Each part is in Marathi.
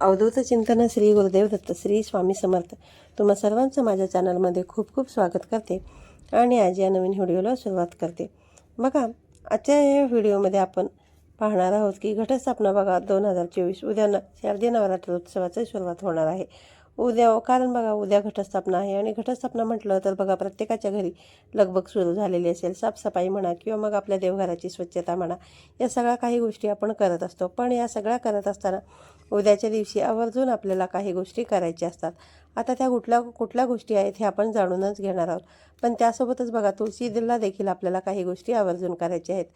अवधूत चिंतन श्री गुरुदेव दत्त श्री स्वामी समर्थ. तुम्हा सर्वांचं माझ्या चॅनलमध्ये खूप खूप स्वागत करते आणि आज या नवीन व्हिडिओला सुरुवात करते. बघा आजच्या या व्हिडिओमध्ये आपण पाहणार आहोत की घटस्थापना बघा दोन हजार चोवीस उद्या न शारदीय नवरात्र उत्सवाची सुरुवात होणार आहे. उद्या कारण बघा उद्या घटस्थापना आहे आणि घटस्थापना म्हटलं तर बघा प्रत्येकाच्या घरी लगबग सुरू झालेली असेल. साफसफाई म्हणा किंवा मग आपल्या देवघराची स्वच्छता म्हणा या सगळ्या काही गोष्टी आपण करत असतो. पण या सगळ्या करत असताना उद्याच्या दिवशी आवर्जून आपल्याला काही गोष्टी करायच्या असतात. आता त्या कुठल्या कुठल्या गोष्टी आहेत हे आपण जाणूनच घेणार आहोत. पण त्यासोबतच बघा तुळशीला देखील आपल्याला काही गोष्टी आवर्जून करायच्या आहेत.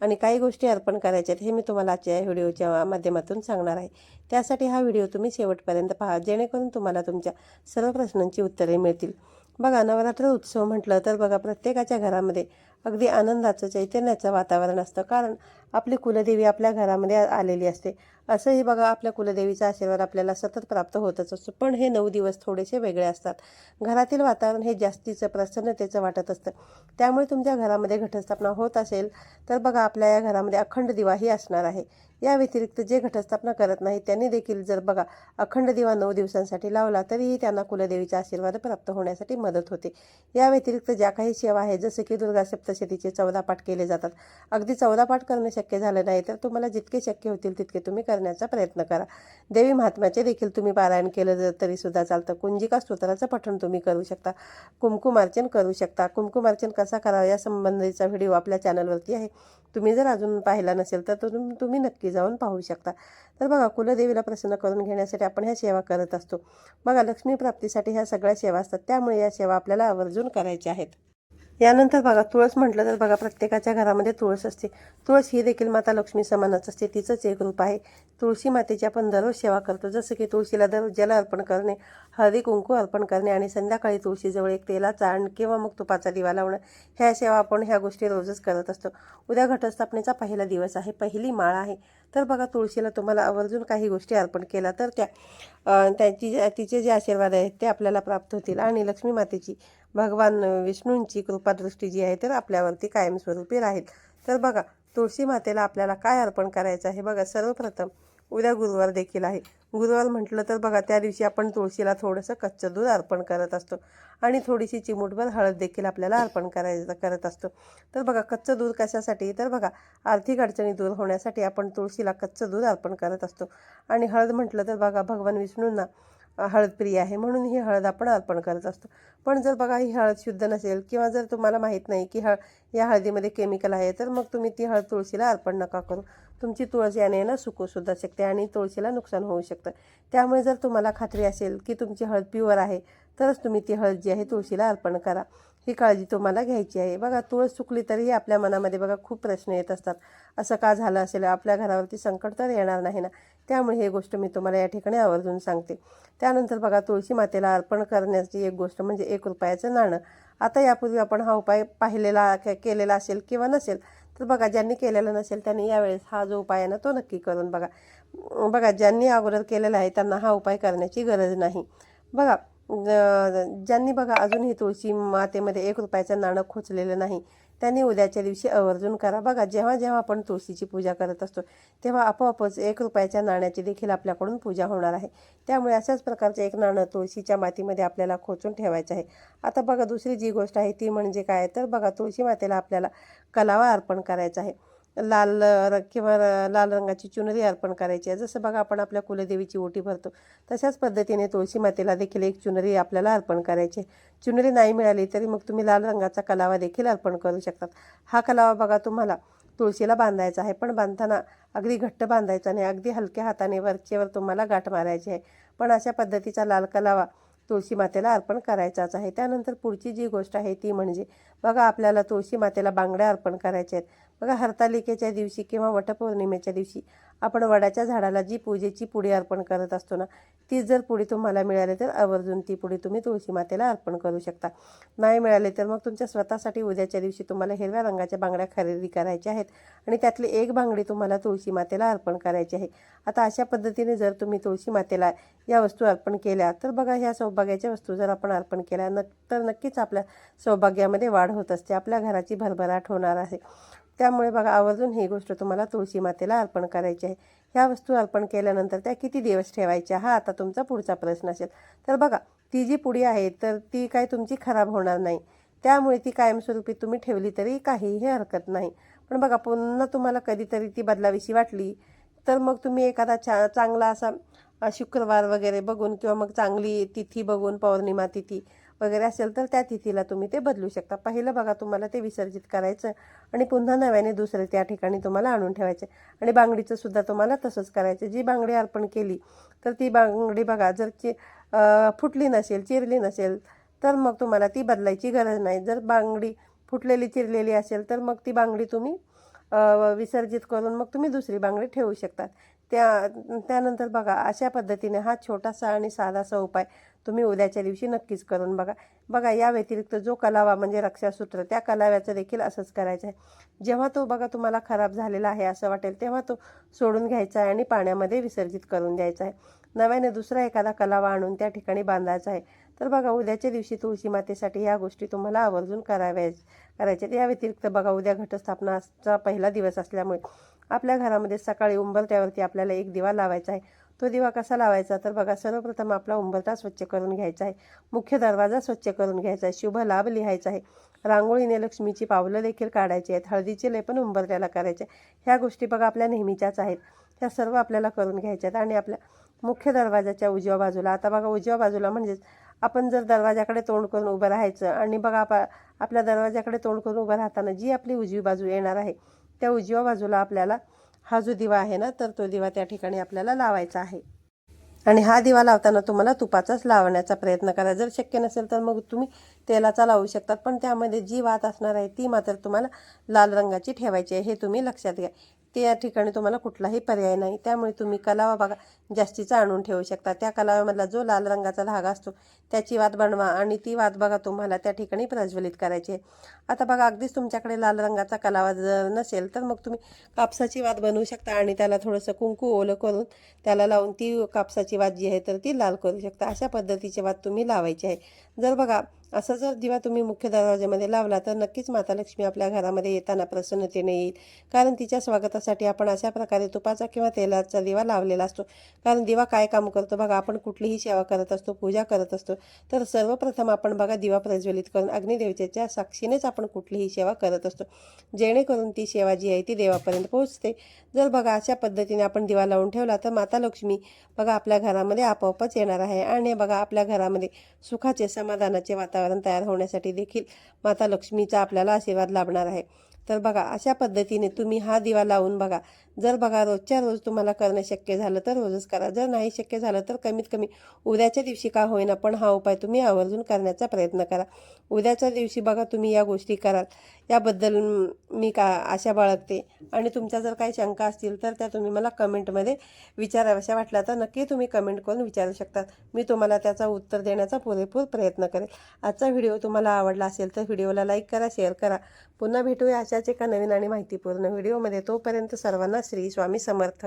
आणि काही गोष्टी अर्पण करायच्या आहेत हे मी तुम्हाला आजच्या व्हिडिओच्या माध्यमातून सांगणार आहे. त्यासाठी हा व्हिडिओ तुम्ही शेवटपर्यंत पहा जेणेकरून तुम्हाला तुमच्या सर्व प्रश्नांची उत्तरे मिळतील. बघा नवरात्र उत्सव म्हटलं तर बघा प्रत्येकाच्या घरामध्ये अगदी आनंदाचं चैतन्याचं वातावरण असतं. कारण आपली कुलदेवी आपल्या घरामध्ये आलेली असते. असंही बघा आपल्या कुलदेवीचा आशीर्वाद आपल्याला सतत प्राप्त होतच असतो. पण हे नऊ दिवस थोडेसे वेगळे असतात. घरातील वातावरण हे जास्तीचं प्रसन्नतेचं वाटत असतं. त्यामुळे तुमच्या घरामध्ये घटस्थापना होत असेल तर बघा आपल्या या घरामध्ये अखंड दिवाही असणार आहे. या व्यतिरिक्त जे घटस्थापना करत नाही त्यांनी देखील जर बघा अखंड दिवा नऊ दिवसांसाठी लावला तरीही त्यांना कुलदेवीचा आशीर्वाद प्राप्त होण्यासाठी मदत होते. या व्यतिरिक्त ज्या काही सेवा आहेत जसं की दुर्गा सप्तशतीचे चौदा पाठ केले जातात. अगदी चौदा पाठ करणे शक्य झालं नाही तर तुम्हाला जितके शक्य होतील तितके तुम्ही करण्याचा प्रयत्न करा. देवी महात्म्याचे देखील तुम्ही पारायण केलं जर तरीसुद्धा चालतं. कुंजिका स्तोत्राचं पठण तुम्ही करू शकता. कुमकुमार्चन करू शकता. कुमकुमार्चन कसा करावा या संबंधीचा व्हिडिओ आपल्या चॅनलवरती आहे. तुम्ही जर अजून पाहिला नसेल तर तो तुम्ही नक्की जाऊन पाहू शकता. तर बघा कुलदेवीला प्रसन्न करून घेण्यासाठी आपण ह्या सेवा करत असतो. बघा लक्ष्मी प्राप्तीसाठी ह्या सगळ्या सेवा असतात. त्यामुळे या सेवा आपल्याला आवर्जून करायच्या आहेत. यानंतर बघा तुळस म्हटलं तर बघा प्रत्येकाच्या घरामध्ये तुळस असते. तुळस ही देखील माता लक्ष्मी समानच असते. तिचंच एक रूप आहे. तुळशी मातेची आपण दररोज सेवा करतो. जसं की तुळशीला दररोज जल अर्पण करणे हळदी कुंकू अर्पण करणे आणि संध्याकाळी तुळशीजवळ एक तेलाचा आण किंवा मग तुपाचा दिवा लावणं ह्या सेवा आपण ह्या गोष्टी रोजच करत असतो. उद्या घटस्थापनेचा पहिला दिवस आहे. पहिली माळ आहे. तर बघा तुळशीला तुम्हाला आवर्जून काही गोष्टी अर्पण केल्या तर त्या अं, त्यांची तिचे जे आशीर्वाद आहेत ते आपल्याला प्राप्त होतील. आणि लक्ष्मी मातेची भगवान विष्णूंची कृपादृष्टी जी आहे तर आपल्यावरती कायमस्वरूपी राहील. तर बघा तुळशी मातेला आपल्याला काय अर्पण करायचं आहे बघा सर्वप्रथम उद्या गुरुवार देखील आहे. गुरुवार म्हटलं तर बघा त्या दिवशी आपण तुळशीला थोडंसं कच्चं दूध अर्पण करत असतो. आणि थोडीशी चिमूटभर हळद देखील आपल्याला अर्पण करायचं करत असतो. तर बघा कच्चं दूध कशासाठी? तर बघा आर्थिक अडचणी दूर होण्यासाठी आपण तुळशीला कच्चं दूध अर्पण करत असतो. आणि हळद म्हटलं तर बघा भगवान विष्णूंना हळदप्रिय आहे म्हणून ही हळद आपण अर्पण करत असतो. पण जर बघा ही हळद शुद्ध नसेल किंवा जर तुम्हाला माहीत नाही की हळ या हळदीमध्ये केमिकल आहे तर मग तुम्ही ती हळद तुळशीला अर्पण नका करू. तुमची तुळस याने ना सुकूसुद्धा शकते आणि तुळशीला नुकसान होऊ शकतं. त्यामुळे जर तुम्हाला खात्री असेल की तुमची हळद प्युअर आहे तरच तुम्ही ती हळद जी आहे तुळशीला अर्पण करा. ही काळजी तुम्हाला घ्यायची आहे. बघा तुळस चुकली तरीही आपल्या मनामध्ये बघा खूप प्रश्न येत असतात. असं का झालं असेल? आपल्या घरावरती संकट तर येणार नाही ना? त्यामुळे ही गोष्ट मी तुम्हाला या ठिकाणी आवर्जून सांगते. त्यानंतर बघा तुळशी मातेला अर्पण करण्याची एक गोष्ट म्हणजे एक रुपयाचं नाणं. आता यापूर्वी आपण हा उपाय पाहिलेला के- केलेला असेल किंवा नसेल तर बघा ज्यांनी केलेला नसेल त्यांनी यावेळेस हा जो उपाय आहे ना तो नक्की करून बघा. बघा ज्यांनी अगोदर केलेला आहे त्यांना हा उपाय करण्याची गरज नाही. बघा ज्यांनी बघा अजूनही तुळशी मातेमध्ये एक रुपयाचं नाणं खोचलेलं नाही त्यांनी उद्याच्या दिवशी आवर्जून करा. बघा जेव्हा जेव्हा आपण तुळशीची पूजा करत असतो तेव्हा आपोआपच एक रुपयाच्या नाण्याची देखील आपल्याकडून पूजा होणार आहे. त्यामुळे अशाच प्रकारचे एक नाणं तुळशीच्या मातीमध्ये आपल्याला खोचून ठेवायचं आहे. आता बघा दुसरी जी गोष्ट आहे ती म्हणजे काय? तर बघा तुळशी मातेला आपल्याला कलावा अर्पण करायचा आहे. लाल र किंवा लाल रंगाची चुनरी अर्पण करायची आहे. जसं बघा आपण आपल्या कुलदेवीची ओटी भरतो तशाच पद्धतीने तुळशी मातेला देखील एक चुनरी आपल्याला अर्पण करायची आहे. चुनरी नाही मिळाली तरी मग तुम्ही लाल रंगाचा कलावा देखील अर्पण करू शकतात. हा कलावा बघा तुम्हाला तुळशीला बांधायचा आहे. पण बांधताना अगदी घट्ट बांधायचा नाही. अगदी हलक्या हाताने वरचेवर तुम्हाला गाठ मारायची आहे. पण अशा पद्धतीचा लाल कलावा तुळशी मातेला अर्पण करायचाच आहे. त्यानंतर पुढची जी गोष्ट आहे ती म्हणजे बघा आपल्याला तुळशी मातेला बांगड्या अर्पण करायच्या आहेत. बघा हरतालिकेच्या दिवशी किंवा वटपौर्णिमेच्या दिवशी आपण वडाच्या झाडाला जी पूजेची पुडी अर्पण करत असतो ना तीच जर पुडी तुम्हाला मिळाली तर आवर्जून ती पुडी तुम्ही तुळशी मातेला अर्पण करू शकता. नाही मिळाले तर मग तुमच्या स्वतःसाठी उद्याच्या दिवशी तुम्हाला हिरव्या रंगाच्या बांगड्या खरेदी करायच्या आहेत आणि त्यातली एक बांगडी तुम्हाला तुळशी मातेला अर्पण करायची आहे. आता अशा पद्धतीने जर तुम्ही तुळशी मातेला या वस्तू अर्पण केल्या तर बघा ह्या सौभाग्याच्या वस्तू जर आपण अर्पण केल्या न तर नक्कीच आपल्या सौभाग्यामध्ये वाढ होत असते. आपल्या घराची भरभराट होणार आहे. त्यामुळे बघा आवर्जून ही गोष्ट तुम्हाला तुळशी मातेला अर्पण करायची आहे. ह्या वस्तू अर्पण केल्यानंतर त्या किती दिवस ठेवायच्या हा आता तुमचा पुढचा प्रश्न असेल. तर बघा ती जी पुडी आहे तर ती काय तुमची खराब होणार नाही. त्यामुळे ती कायमस्वरूपी तुम्ही ठेवली तरी काहीही हरकत नाही. पण बघा पुन्हा तुम्हाला कधीतरी ती बदलावीशी वाटली तर मग तुम्ही एखादा छा चांगला असा शुक्रवार वगैरे बघून किंवा मग चांगली तिथी बघून पौर्णिमा तिथी वगैरे असेल तर त्या तिथीला तुम्ही ते बदलू शकता. पहिलं बघा तुम्हाला ते विसर्जित करायचं आणि पुन्हा नव्याने दुसरे त्या ठिकाणी तुम्हाला आणून ठेवायचे. आणि बांगडीचं सुद्धा तुम्हाला तसंच करायचं. जी बांगडी अर्पण केली तर ती बांगडी बघा जर चि फुटली नसेल चिरली नसेल तर मग तुम्हाला ती बदलायची गरज नाही. जर बांगडी फुटलेली चिरलेली असेल तर मग ती बांगडी तुम्ही विसर्जित करून मग तुम्ही दुसरी बांगडी ठेवू शकतात त्या त्यानंतर बघा अशा पद्धतीने हा छोटासा आणि साधासा उपाय तुम्ही उद्याच्या दिवशी नक्कीच करून बघा. बघा या व्यतिरिक्त जो कलावा म्हणजे रक्षासूत्र त्या कलाव्याचं देखील असंच करायचं आहे. जेव्हा तो बघा तुम्हाला खराब झालेला आहे असं वाटेल तेव्हा तो सोडून घ्यायचा आहे आणि पाण्यामध्ये विसर्जित करून द्यायचा आहे. नव्याने दुसरा एखादा कलावा आणून त्या ठिकाणी बांधायचा आहे. तर बघा उद्याच्या दिवशी तुळशी मातेसाठी ह्या गोष्टी तुम्हाला आवर्जून कराव्या करायच्या या व्यतिरिक्त बघा उद्या घटस्थापनाचा पहिला दिवस असल्यामुळे आपल्या घरामध्ये सकाळी उंबरट्यावरती आपल्याला एक दिवा लावायचा आहे. तो दिवा कसा लावायचा? तर बघा सर्वप्रथम आपला उंबरटा स्वच्छ करून घ्यायचा आहे. मुख्य दरवाजा स्वच्छ करून घ्यायचा आहे. शुभ लाभ लिहायचा आहे. रांगोळीने लक्ष्मीची पावलं देखील काढायची आहेत. हळदीचे लेपन उंबरट्याला करायचे ह्या गोष्टी बघा आपल्या नेहमीच्याच आहेत. ह्या सर्व आपल्याला करून घ्यायच्या आहेत. आणि आपल्या मुख्य दरवाजाच्या उजव्या बाजूला आता बघा उजव्या बाजूला म्हणजेच आपण जर दरवाजाकडे तोंड करून उभं राहायचं आणि बघा आप आपल्या दरवाजाकडे तोंड करून उभं राहताना जी आपली उजवी बाजू येणार आहे त्या उजव्या बाजूला आपल्याला हा जो दिवा आहे ना तर तो दिवा त्या ठिकाणी आपल्याला लावायचा आहे. आणि हा दिवा लावताना तुम्हाला तुपाचाच लावण्याचा प्रयत्न करा. जर शक्य नसेल तर मग तुम्ही तेलाचा लावू शकतात पण त्यामध्ये जी वात असणार आहे ती मात्र तुम्हाला लाल रंगाची ठेवायची आहे हे तुम्ही लक्षात घ्या. त्या ठिकाणी तुम्हाला कुठलाही पर्याय नाही त्यामुळे तुम्ही कलावा बघा जास्तीचा आणून ठेवू शकता. त्या कलावामधला जो लाल रंगाचा धागा असतो त्याची वात बनवा आणि ती वात बघा तुम्हाला त्या ठिकाणी प्रज्वलित करायची आहे. आता बघा अगदीच तुमच्याकडे लाल रंगाचा कलावा जर नसेल तर मग तुम्ही कापसाची वात बनवू शकता आणि त्याला थोडंसं कुंकू ओलं करून त्याला लावून ती कापसाची वात जी आहे तर ती लाल करू शकता. अशा पद्धतीची वात तुम्ही लावायची आहे. जर बघा असं जर दिवा तुम्ही मुख्य दरवाजामध्ये लावला तर नक्कीच माता लक्ष्मी आपल्या घरामध्ये येताना प्रसन्नतेने येईल. कारण तिच्या स्वागतासाठी आपण अशा प्रकारे तुपाचा किंवा तेलाचा दिवा लावलेला असतो. कारण दिवा काय काम करतो बघा आपण कुठलीही सेवा करत असतो पूजा करत असतो तर सर्वप्रथम आपण बघा दिवा प्रज्वलित करून अग्निदेवतेच्या साक्षीनेच आपण कुठलीही सेवा करत असतो. जेणेकरून ती सेवा जी आहे ती देवापर्यंत पोहोचते. जर बघा अशा पद्धतीने आपण दिवा लावून ठेवला तर माता लक्ष्मी बघा आपल्या घरामध्ये आपोआपच येणार आहे. आणि बघा आपल्या घरामध्ये सुखाचे समाधानाचे वातावरण वातावरण तयार होण्यासाठी देखील माता लक्ष्मीचा आपल्याला आशीर्वाद लाभणार आहे. तर बघा अशा पद्धतीने तुम्ही हा दिवा लावून बघा. जर बघा रोजच्या रोज तुम्हाला करणं शक्य झालं तर रोजच करा. जर नाही शक्य झालं तर कमीत कमी उद्याच्या दिवशी का होईना पण हा उपाय तुम्ही आवर्जून करण्याचा प्रयत्न करा. उद्याच्या दिवशी बघा तुम्ही या गोष्टी कराल. याबद्दल मी का आशा बाळगते. आणि तुमच्या जर काही शंका असतील तर त्या तुम्ही मला कमेंटमध्ये विचाराव्याशा वाटल्या तर नक्की तुम्ही कमेंट करून विचारू शकता. मी तुम्हाला त्याचा उत्तर देण्याचा पुरेपूर प्रयत्न करेल. आजचा व्हिडिओ तुम्हाला आवडला असेल तर व्हिडिओला लाईक करा शेअर करा. पुन्हा भेटूया अशा अशाच एका नवीन आणि माहितीपूर्ण व्हिडिओमध्ये तोपर्यंत सर्वांना श्री स्वामी समर्थ.